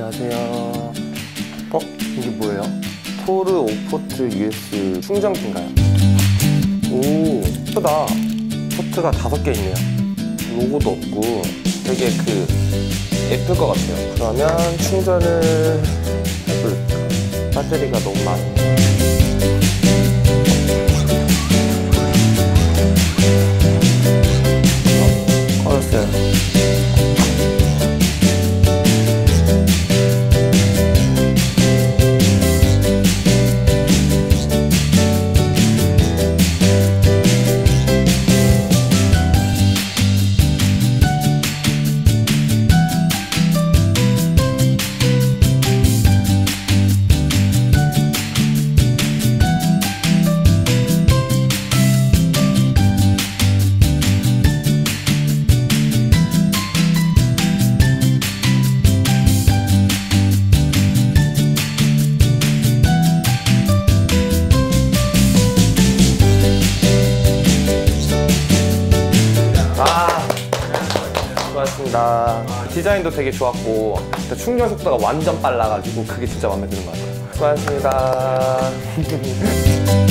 안녕하세요. 어? 이게 뭐예요? 토르 5포트 US 충전기인가요? 오, 예쁘다. 포트가 다섯 개 있네요. 로고도 없고 되게 그 예쁠 것 같아요. 그러면 충전을 해볼까? 배터리가 너무 많네. 수고하셨습니다. 디자인도 되게 좋았고 충전 속도가 완전 빨라가지고 그게 진짜 마음에 드는 것 같아요. 수고하셨습니다.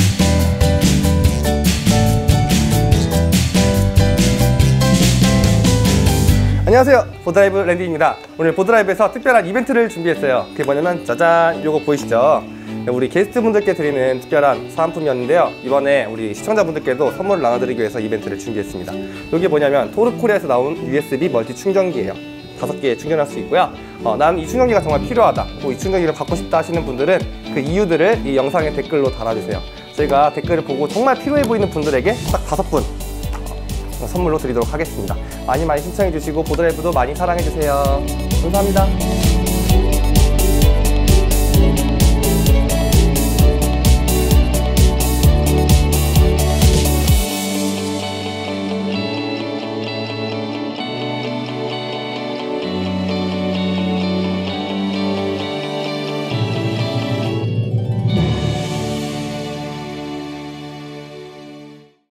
안녕하세요 보드라이브 랜디입니다 오늘 보드라이브에서 특별한 이벤트를 준비했어요 그게 뭐냐면 짜잔 요거 보이시죠 우리 게스트분들께 드리는 특별한 사은품이었는데요 이번에 우리 시청자분들께도 선물을 나눠드리기 위해서 이벤트를 준비했습니다 이게 뭐냐면 토르코리아에서 나온 USB 멀티 충전기예요 다섯 개 충전할 수 있고요 어, 난이 충전기가 정말 필요하다 뭐 이 충전기를 갖고 싶다 하시는 분들은 그 이유들을 이 영상의 댓글로 달아주세요 저희가 댓글을 보고 정말 필요해 보이는 분들에게 딱 다섯 분 선물로 드리도록 하겠습니다. 많이 많이 신청해 주시고 보드라이브도 많이 사랑해 주세요. 감사합니다.